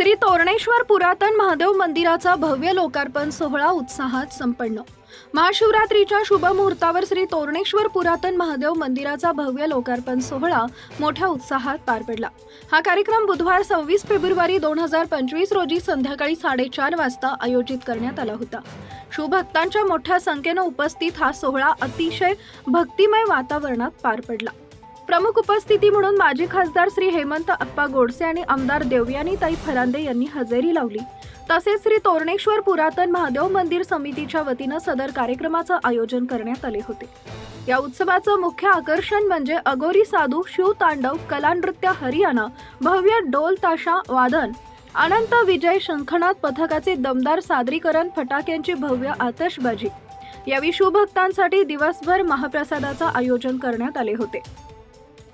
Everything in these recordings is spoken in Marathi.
श्री तोरणेश्वर पुरातन महादेव मंदिराचा भव्य लोकार्पण सोहळा उत्साहात संपन्न. महाशिवरात्रीच्या शुभ मुहूर्तावर श्री तोरणेश्वर पुरातन महादेव मंदिराचा भव्य लोकार्पण सोहळा मोठ्या उत्साहात पार पडला. हा कार्यक्रम बुधवार सव्वीस फेब्रुवारी दोन हजार पंचवीस रोजी संध्याकाळी साडेचार वाजता आयोजित करण्यात आला होता. शिवभक्तांच्या मोठ्या संख्येनं उपस्थित हा सोहळा अतिशय भक्तिमय वातावरणात पार पडला. प्रमुख उपस्थिती म्हणून माजी खासदार श्री हेमंत अप्पा गोडसे आणि आमदार देवयानीताई फरांदे यांनी हजेरी लावली. तसेच श्री तोरणेश्वर पुरातन महादेव मंदिर समितीच्या वतीनं सदर कार्यक्रमाचं आयोजन करण्यात आले होते. या उत्सवाचं मुख्य आकर्षण म्हणजे अगोरी साधू शिवतांडव कलानृत्य हरियाणा भव्य डोल ताशा वादन. अनंत विजय शंखनाथ पथकाचे दमदार सादरीकरण फटाक्यांची भव्य आतषबाजी. यावेळी शिवभक्तांसाठी दिवसभर महाप्रसादाचं आयोजन करण्यात आले होते.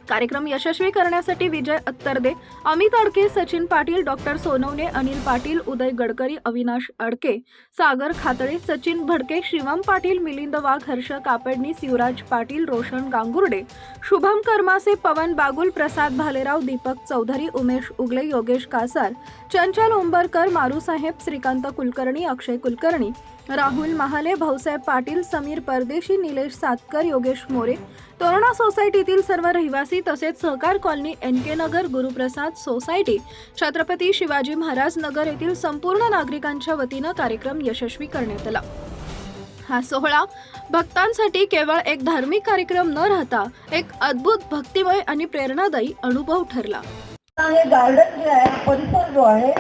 कार्यक्रम यशस्वी करण्यासाठी विजय अत्तरदे अमित अडके सचिन पाटील डॉक्टर सोनवणे अनिल पाटील उदय गडकरी अविनाश अडके सागर खातळे सचिन भडके शिवम पाटील मिलिंद वाघ हर्ष कापडणी युवराज पाटील रोशन गांगुर्डे शुभम कर्मासे पवन बागुल प्रसाद भालेराव दीपक चौधरी उमेश उगले योगेश कासार चंचल उंबरकर मारूसाहेब श्रीकांत कुलकर्णी अक्षय कुलकर्णी राहुल महाले भाऊसाहेब पाटील समीर परदेशी निलेश सातकर योगेश मोरे तोरणा सोसायटीतील सर्व रहिवासी तसेच Sahakar colony N K Nagar Guruprasad society Chhatrapati Shivaji Maharaj Nagar येथील संपूर्ण नागरिकांच्या वतीनं कार्यक्रम यशस्वी करण्यात आला. हा सोहळा भक्तांसाठी केवळ एक धार्मिक कार्यक्रम न राहता एक अद्भुत भक्तिमय आणि प्रेरणादायी अनुभव ठरला. गार्डन जे आहे परिसर जो आहे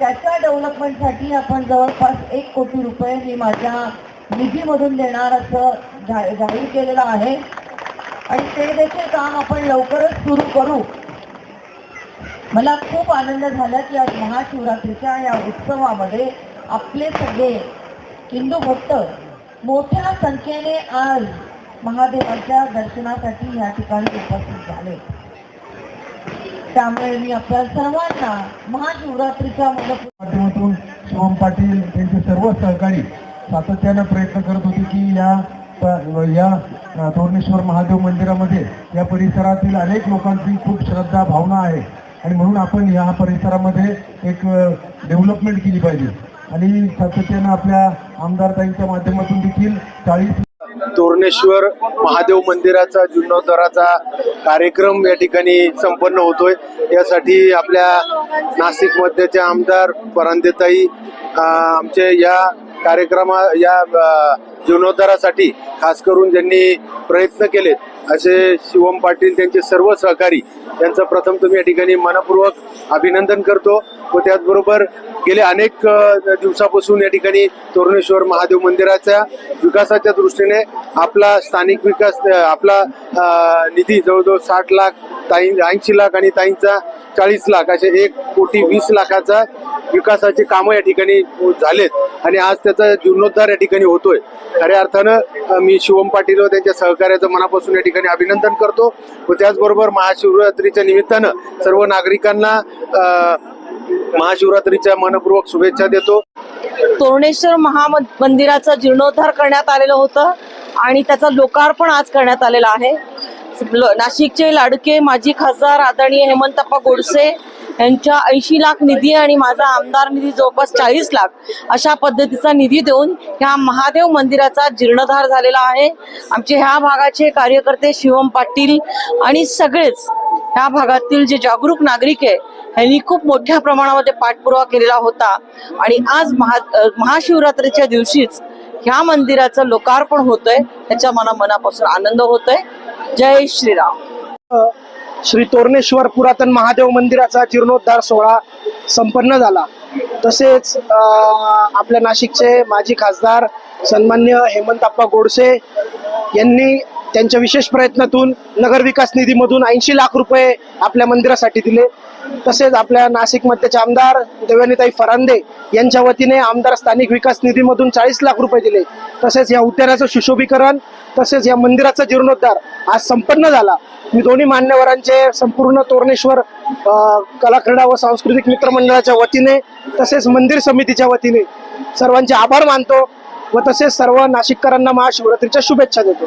त्याच्या डेव्हलपमेंटसाठी आपण जवळपास एक कोटी रुपये मी माझ्या निधीमधून देणार असं जाहीर केलेलं आहे. आणि ते देखील काम आपण लवकरच सुरू करू. मला खूप आनंद झाला की आज महाशिवरात्रीच्या या उत्सवामध्ये आपले सगळे हिंदू भक्त मोठ्या संख्येने आज महादेवाच्या दर्शनासाठी या ठिकाणी उपस्थित झाले. त्यामुळे मी आपल्या सर्वांना महाशिवरात्रीच्या माध्यमातून शिवम पाटील त्यांचे सर्व सहकारी सातत्यानं प्रयत्न करत होते की या या धोरणेश्वर महादेव मंदिरामध्ये या परिसरातील अनेक लोकांची खूप श्रद्धा भावना आहे. आणि म्हणून आपण या परिसरामध्ये एक डेव्हलपमेंट केली पाहिजे. आणि सातत्यानं आपल्या आमदारताईंच्या माध्यमातून देखील चाळीस तोरणेश्वर महादेव मंदिराचा जीर्णोद्धाराचा कार्यक्रम या ठिकाणी संपन्न होतोय. यासाठी आपल्या नाशिक मध्येचे आमदार परांदेताई आमचे या कार्यक्रमा या जीर्णोद्धारासाठी खास करून ज्यांनी प्रयत्न केले असे शिवम पाटील त्यांचे सर्व सहकारी यांचं प्रथम तुम्ही या ठिकाणी मनपूर्वक अभिनंदन करतो. व त्याचबरोबर गेले अनेक दिवसापासून या ठिकाणी तोरणेश्वर महादेव मंदिराच्या विकासाच्या दृष्टीने आपला स्थानिक विकास आपला निधी जवळजवळ साठ लाख ताई ऐंशी लाख आणि ताईंचा चाळीस लाख असे एक कोटी वीस लाखाचा विकासाचे कामं या ठिकाणी झालेत. आणि आज त्याचा जीर्णोद्धार या ठिकाणी होतोय. खऱ्या अर्थानं मी शिवम पाटील व त्यांच्या सहकार्याचं मनापासून या ठिकाणी अभिनंदन करतो. व त्याचबरोबर महाशिवरात्रीच्या निमित्तानं सर्व नागरिकांना महाशिवरात्रीच्या मनपूर्वक शुभेच्छा देतो. तोरणेश्वर महामंदिराचं जीर्णोद्धार करण्यात आलेलं होतं आणि त्याचं लोकार्पण आज करण्यात आलेलं आहे. नाशिकचे लाडके माजी खासदार आदरणीय हेमंतप्पा गोडसे यांच्या ऐंशी लाख निधी आणि माझा आमदार निधी जवळपास चाळीस लाख अशा पद्धतीचा निधी देऊन ह्या महादेव मंदिराचा जीर्णोद्धार झालेला आहे. आमचे ह्या भागाचे कार्यकर्ते शिवम पाटील आणि सगळेच ह्या भागातील जे जागरूक नागरिक आहे ह्यांनी खूप मोठ्या प्रमाणामध्ये पाठपुरावा केलेला होता. आणि आज महा महाशिवरात्रीच्या दिवशीच ह्या मंदिराचं लोकार्पण होतंय. त्याच्या मला मनापासून आनंद होतोय. जय श्रीराम. श्री तोरणेश्वर पुरातन महादेव मंदिराचा जीर्णोद्धार सोहळा संपन्न झाला. तसेच आपल्या नाशिकचे माजी खासदार सन्मान्य हेमंतप्पा गोडसे यांनी त्यांच्या विशेष प्रयत्नातून नगरविकास निधीमधून ऐंशी लाख रुपये आपल्या मंदिरासाठी दिले. तसेच आपल्या नाशिकमध्येचे आमदार देवनीताई फरांदे यांच्या वतीने आमदार स्थानिक विकास निधीमधून चाळीस लाख रुपये दिले. तसेच या उद्यानाचं सुशोभीकरण तसेच या मंदिराचा जीर्णोद्धार आज संपन्न झाला. मी दोन्ही मान्यवरांचे संपूर्ण तोरणेश्वर कलाक्रीडा व सांस्कृतिक मित्रमंडळाच्या वतीने तसेच मंदिर समितीच्या वतीने सर्वांचे आभार मानतो व तसेच सर्व नाशिककरांना महाशिवरात्रीच्या शुभेच्छा देतो.